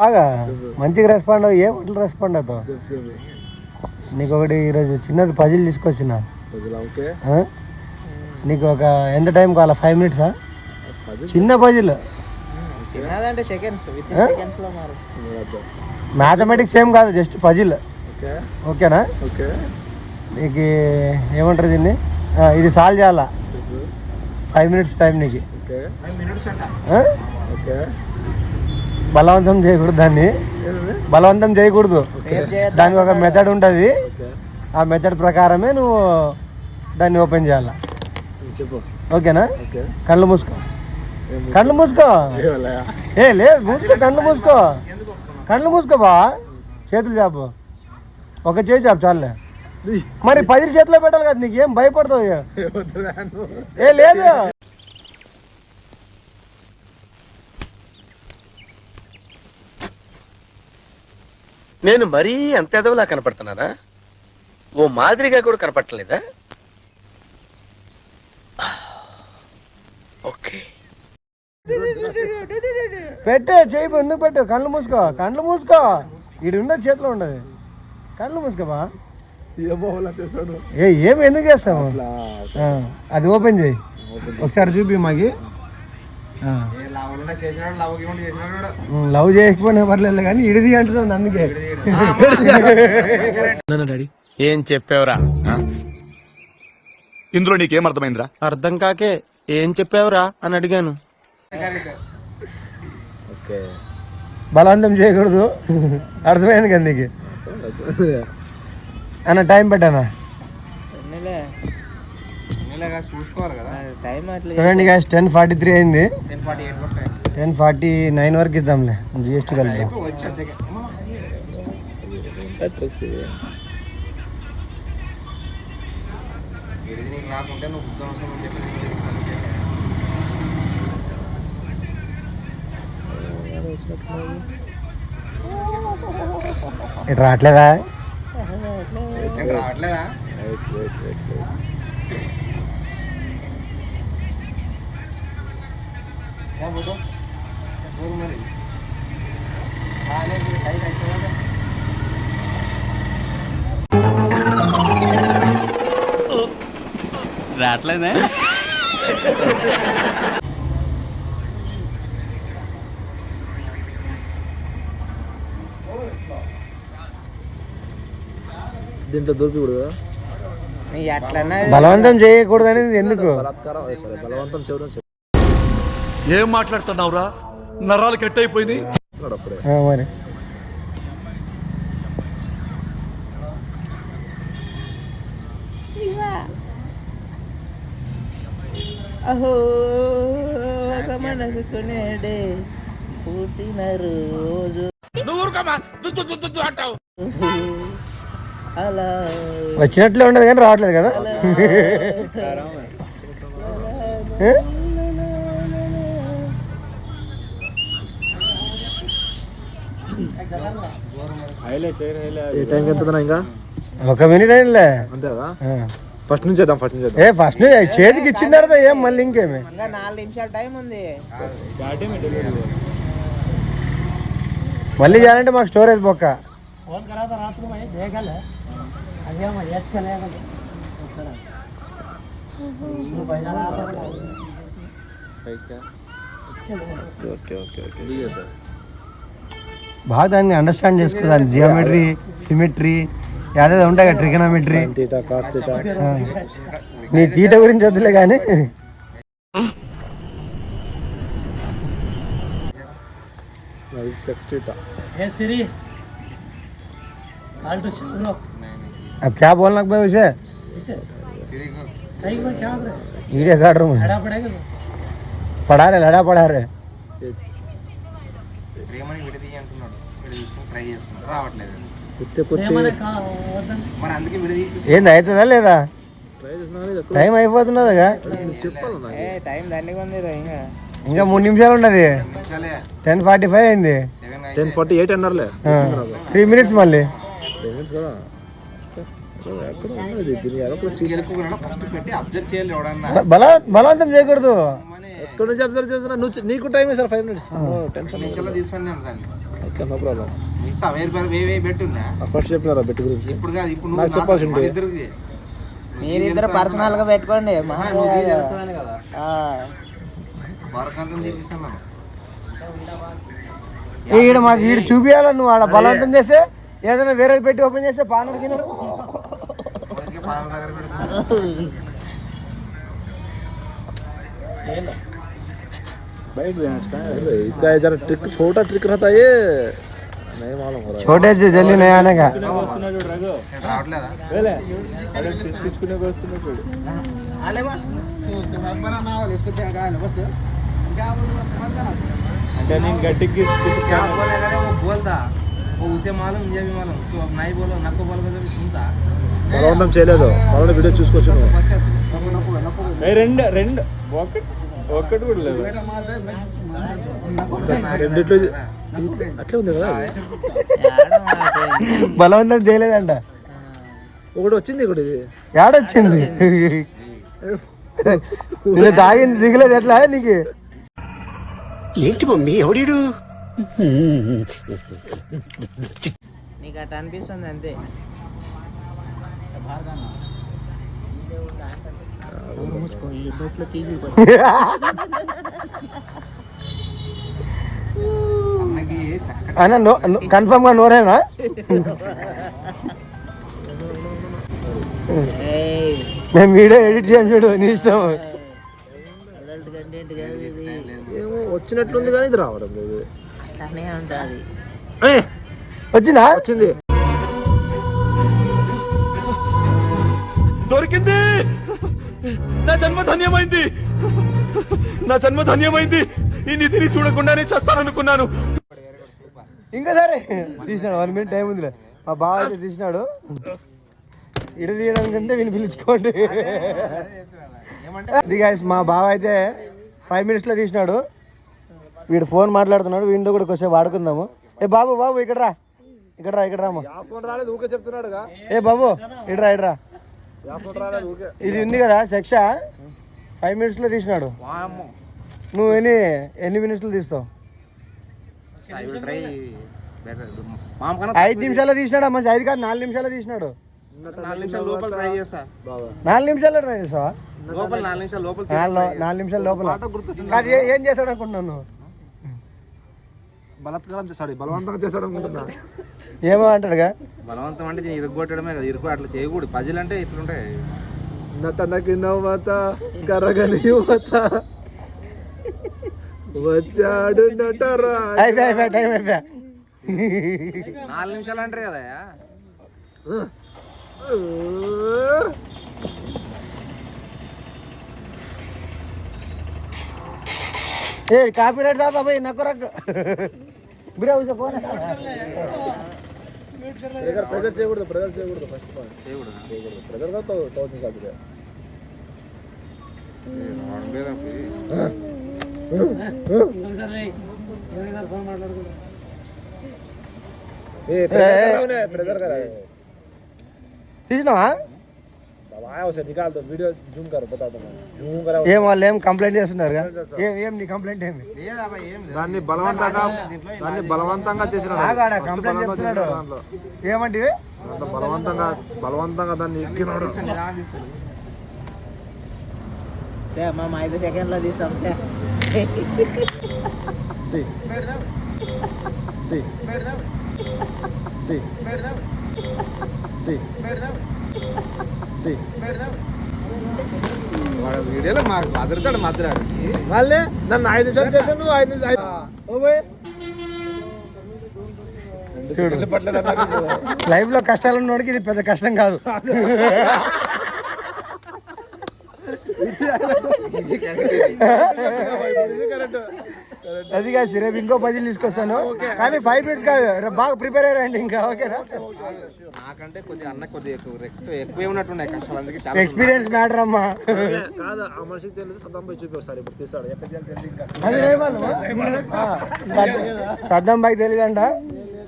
బాగా మంచిగా రెస్పాండ్ అవ్వు ఏం అట్లా రెస్పాండ్ అవుతావు? నీకు ఒకటి ఈరోజు చిన్నది పజిల్ తీసుకొచ్చిన? నీకు ఒక ఎంత టైం కావాలా? ఫైవ్ మినిట్సా చిన్న పజిల్ చిన్నదంటే సెకండ్స్ విత్ Huh? సెకండ్స్లో మారు. అర్థం మ్యాథమెటిక్స్ ఏం కాదు జస్ట్ పజిల్ ఓకే. ఓకేనా? ఓకే. నీకు ఏమంటారు దీన్ని? ఇది సాల్వ్ చేయాలా? ఫైవ్ మినిట్స్ టైం నీకు ఓకే మినిట్స్ అంట ఆ? ఓకే బలవంతం చేయకూడదు దాన్ని. బలవంతం చేయకూడదు. దానికి ఒక మెథడ్ ఉంటుంది. ఆ మెథడ్ ప్రకారమే నువ్వు దాన్ని ఓపెన్ చేయాలా. చెప్పు. ఓకేనా? ఓకే. కళ్ళు మూసుకో. కళ్ళు మూసుకో. ఏ లేదు మూసుకో కళ్ళు మూసుకో. కళ్ళు మూసుకో బా. చేతులు చాపు. ఒక చేయి చాపు చాలులే. మరి పది చేతిలో పెట్టాలి కదా నీకు? ఏం భయపడతావు ఏ లేదు. నేను మరీ అంత ఎదవలా కనపడుతున్నానా? ఓ మాదిరిగా కూడా కనపడలేదా ఓకే. పెట్టే చేయి ఎందుకు పెట్టు కళ్ళు మూసుకో కళ్ళు మూసుకో. ఉండదు చేతిలో ఉండదు. కళ్ళు మూసుకోబా? ఏమో చేస్తాను. ఏ ఏం ఎందుకు చేస్తావు? అది ఓపెన్ చేయి. ఒకసారి చూపి మాకి. ఆ. లవ్ చేయకపోయినా పర్లేదు కానీ ఇడిది అంటున్నాను అందుకే. డాడీ. ఏం చెప్పావురా? ఇందులో నీకేం అర్థమైందిరా? అర్థం కాకే ఏం చెప్పావురా అని అడిగాను. ఓకే. బలవంతం చేయకూడదు. అర్థమైంది కదా నీకు? అన్న టైం పెట్టానా చూసుకోవాలి కదా టైం అట్లా చూడండి గాయస్ టెన్ ఫార్టీ త్రీ అయింది. టెన్ ఫార్టీ నైన్ వరకు ఇద్దాంలే జిఎస్టీ కలిపి వచ్చా సెకండ్ ట్రిక్స్ ఇది ఇది నీకు రాకుంటే నువ్వు బుద్ధి అవసరం అని చెప్పి ఇటు రావట్లేదా నేను రావట్లేదా వెయిట్ వెయిట్ వెయిట్ వెయిట్ क्या बोलो बोल मरी खाने की खाई खाई तो రావట్లేదే దీంట్లో దొరికికూడదు కదా నీ అట్లన్నా బలవంతం చేయకూడదు అనేది ఎందుకు బలాత్కారం అదే సరే బలవంతం చేయడం ఏం మాట్లాడుతున్నావురా? నరాలు కట్ అయిపోయినాయి అహో ఒక మనసుకునేడే పుట్టిన రోజు. అలా. వచ్చినట్లే ఉండదు కానీ రావట్లేదు కదా. ఈ టైంకి ఎంత ఇంకా? ఒక మినిట్ అయిందిలే. అంతేదా. ఫస్ట్ నుంచి చేద్దాం ఫస్ట్ నుంచి చేద్దాం. ఏ ఫస్ట్ చేతికి ఇచ్చిన తర్వాత ఏం మళ్ళీ ఇంకేమి? ఇంకా నాలుగు నిమిషాల టైం ఉంది. మళ్ళీ చేయాలంటే మాకు స్టోరేజ్ బొక్క. Okay okay okay. బాగా దాన్ని అండర్స్టాండ్ చేసుకోవాలి జియోమెట్రీ సిమెట్రీ యాదేదో ఉంటాయి కదా ట్రిగనమెట్రీ టీటా కాస్ టీటా నీ తీట గురించి వద్దులే కానీ అది సెక్స్ టీటా अब क्या बोलना भाई उसे वीडियो काट रहा हूँ पढ़ा रहे लड़ा पढ़ा रहे ప్రేమని విడదీ అంటున్నాడు ట్రై చేస్తున్నాడు. రావట్లేదు. కుత్తే కుత్తే మరి అందుకే విడదీ ఏంది అవుతుందా లేదా? టైం అయిపోతున్నదిగా. చెప్పాలి నాకు? ఏ టైం దండిగా ఉంది రా ఇంకా. ఇంకా మూడు నిమిషాలు ఉన్నది. టెన్ ఫార్టీ ఫైవ్ అయింది. టెన్ ఫార్టీ ఎయిట్ అన్నారులే. త్రీ మినిట్స్ మళ్ళీ. బలవంతం చేయకూడదు. ఎక్కడి నుంచి అబ్జర్వ్ చేస్తున్నా? నువ్వు నీకు టైం వేసారు five minutes. Tension no problem. First చెప్పినారా bet గురించి? ఇప్పుడు కాదు ఇప్పుడు నాకు చెప్పాల్సి ఉండే. ఇద్దరికి. మీరిద్దరు పర్సనల్గా పెట్టుకోండి ఈడ మాకు ఈడు చూపియాలి? నువ్వు ఆడ బలవంతం చేస్తే ఏదైనా వేరే పెట్టి ఓపెన్ చేస్తే పానర్ గిన్నెలు बैठ गए आज का इसका जरा ट्रिक छोटा ट्रिक रहता है ये नहीं मालूम हो रहा छोटे से जल्दी नहीं आने का రావట్లేదా అంటే నేను గట్టికి क्या बोलेगा रे वो बोलता वो उसे मालूम मुझे भी मालूम तो अब नहीं बोलो नको बोल के जब सुनता బలవంతం చేయలేదు. బలవంతం వీడియో చూసుకోవచ్చు నువ్వు రెండు రెండు. ఒకటి ఒకటి కూడా లేదు. రెండిట్లో అట్లే ఉంది కదా. బలవంతం చేయలేదంట. ఒకటి వచ్చింది ఇక్కడ ఇది. ఏడొచ్చింది దాగింది దిగలేదు ఎట్లా? నీకు? ఏంటి మమ్మీ ఎవడీడు? నీకు అట్లా అనిపిస్తుంది అంతే. అన్న నో కన్ఫర్మ్గా నోరేనా మేము వీడియో ఎడిట్ చేయం చూడు నీ ఇష్టం ఏమో వచ్చినట్లుంది కానీ ఇది రావడం లేదు. అట్లానే ఉంటుంది ఏ, వచ్చిందా? వచ్చింది. దొరికింది! నా జన్మ ధన్యమైంది! నా జన్మ ధన్యమైంది! ఈ నిధిని చూడకుండానే చేస్తాననుకున్నాను! ఇంకా సరే తీసినాడు. వన్ మినిట్ టైం ఉందిలే. మా బావ అయితే తీసినాడు. ఇడ తీయడం కంటే వీళ్ళు పిలుచుకోండి. ఇది guys, మా బావ అయితే ఫైవ్ మినిట్స్లో తీసినాడు. వీడు ఫోన్ మాట్లాడుతున్నాడు. వీడితో కూడా కొంచెం వాడుకుందాము ఏ బాబు బాబు ఇక్కడ రా ఇక్కడ రా ఇక్కడ రాము ఆ ఫోన్ రాలేదు ఊకే చెప్తున్నాడుగా. ఏ బాబు ఇడ్రా ఇడ్రా. ఇది ఉంది కదా శిక్ష. ఫైవ్ మినిట్స్లో తీసినాడు. నువ్వు ఎన్ని ఎన్ని మినిట్స్లో తీస్తావు? ఐదు నిమిషాల్లో తీసినాడు మంచి. ఐదు కాదు నాలుగు నిమిషాల్లో తీసినాడు. నాలుగు నిమిషాలు లోపల ట్రై చేస్తా. నాలుగు నిమిషాల్లో ట్రై చేస్తావా? లోపల నాలుగు నిమిషాలు లోపల నాలుగు నిమిషాల లోపల. అది ఏ- ఏం చేశాడు అనుకుంటున్నాను నువ్వు? బలత్కారం చేస్తాడు బలవంతంగా చేస్తాడు అనుకుంటున్నా. ఏమో అంటాడుగా. బలవంతం అంటే దీన్ని ఇరుగ్గొట్టడమే కదా ఇరుగు అట్లా చేయకూడదు. పజిల్ అంటే ఇట్లుంటాయి. నతనకి నవ్వత కరగని యువత వచ్చాడు నటరా అయిపోయి అయిపోయి టైం అయిపోయా నాలుగు నిమిషాలు అంటారు కదా ఏ కాపీ రైట్ సార్ भाई బిరా ఉస ఫోన్ ప్రెజర్ ప్రెజర్ చేయకూడదు ప్రెజర్ చేయకూడదు ఫస్ట్ ఆఫ్ ఆల్ చేయకూడదు. చేయకూడదు. ప్రెజర్తో తోచి సాధ్యత ఏ ప్రెజర్ తీసినావా? आया उसे निकाल दो वीडियो जूम कर बता दो मैं जूम करा ఏం వాళ్ళు ఏం కంప్లైంట్ చేస్తున్నారు ఏం ఏం నీ కంప్లైంట్ ఏమి లేదా అబ్బాయి ఏం లేదు దాన్ని బలవంతంగా దాన్ని బలవంతంగా చేసిన ఆగాడ కంప్లైంట్ చెప్తున్నాడు ఏమంటివి దాంట్లో బలవంతంగా బలవంతంగా దాన్ని ఎక్కినాడు నిదానం తీస్తాడు. తే, మేము ఐదు సెకండ్లో తీసాం తే. వాడు వీడియోలో మాకు అదురుతాడు మధ్యలో మళ్ళీ నన్ను ఐదు నిమిషాలు చేశాను నువ్వు ఐదు నిమిషాలు లైఫ్లో కష్టాలు ఉన్నోడికి ఇది పెద్ద కష్టం కాదు. అది కాదు రేపు ఇంకో పదిలు తీసుకొస్తాను. కానీ ఫైవ్ మినిట్స్ కాదు. రేపు బాగా ప్రిపేర్ అయ్యారండి ఇంకా ఓకేనా? నాకంటే కొద్దిగా అన్న కొద్దిగా ఎక్కువ ఉన్నట్టున్నాయి కష్టాలు. అందుకే ఎక్స్పీరియన్స్ మ్యాటర్ అమ్మా. కాదు ఆ మనిషికి తెలియదు సద్దం పై చూపి సద్దం పైకి తెలియదంట.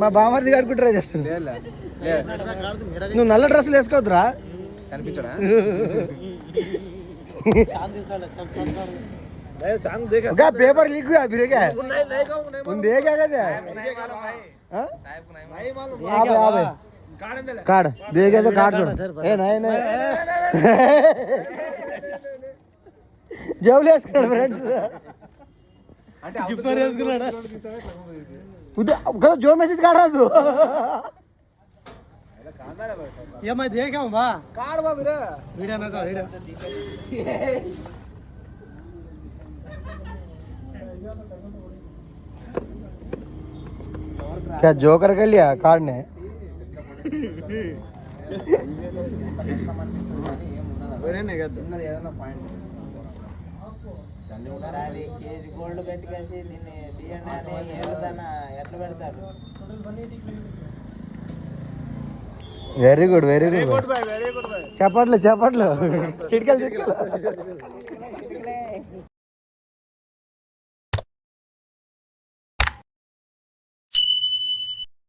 మా బామర్ది గారికి ట్రై చేస్తుంది నువ్వు నల్ల డ్రెస్సులు వేసుకోవద్దురా? కనిపించడా? पेपर लिख गया फिर क्या नहीं नहीं कहूँ नहीं उन दे क्या कहते हैं नहीं मालूम भाई हाँ? साहब को नहीं नहीं मालूम आप आप काट दे ले कार्ड दे गया तो कार्ड छोड़ ए नहीं नहीं జోబులు వేసుకున్నాడు ఫ్రెండ్స్ జిప్పర్ వేసుకున్నాడు కదా జో మెసేజ్ కాడరాదు ఏమై దేకాం బా काट बा मेरे వీడియో నాకు వీడియో क्या जोकर कर लिया कार्ड ने చిన్నది ఏదైనా పాయింట్ మరి అది కేజీ గోల్డ్ పెట్టుకేసి దీన్ని తీయండి అని ఏదన్నా ఎట్లా పెడతారు వెరీ గుడ్ వెరీ గుడ్ చెప్పట్లు చెప్పట్లు చిటికలు చిటికలు